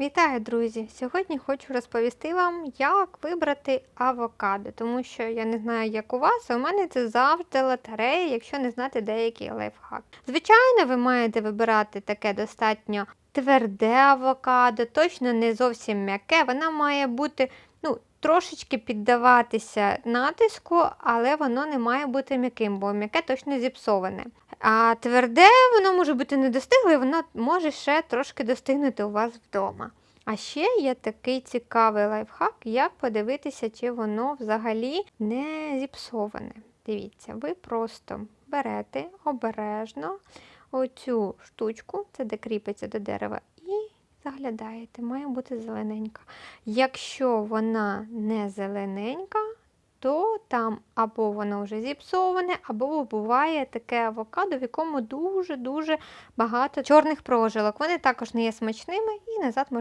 Вітаю, друзі! Сьогодні хочу розповісти вам, як вибрати авокадо, тому що я не знаю, як у вас, а у мене це завжди лотерея, якщо не знати деякий лайфхак. Звичайно, ви маєте вибирати таке достатньо тверде авокадо, точно не зовсім м'яке. вона має бути ну, трошечки піддаватися натиску, але воно не має бути м'яким, бо м'яке точно зіпсоване. А тверде воно може бути недостигле, воно може ще трошки достигнути у вас вдома. А ще є такий цікавий лайфхак, як подивитися, чи воно взагалі не зіпсоване. Дивіться, ви просто берете обережно оцю штучку, це де кріпиться до дерева, і заглядаєте, має бути зелененька. Якщо вона не зелененька, то там або воно вже зіпсоване, або буває таке авокадо, в якому дуже-дуже багато чорних прожилок. Вони також не є смачними і назад можна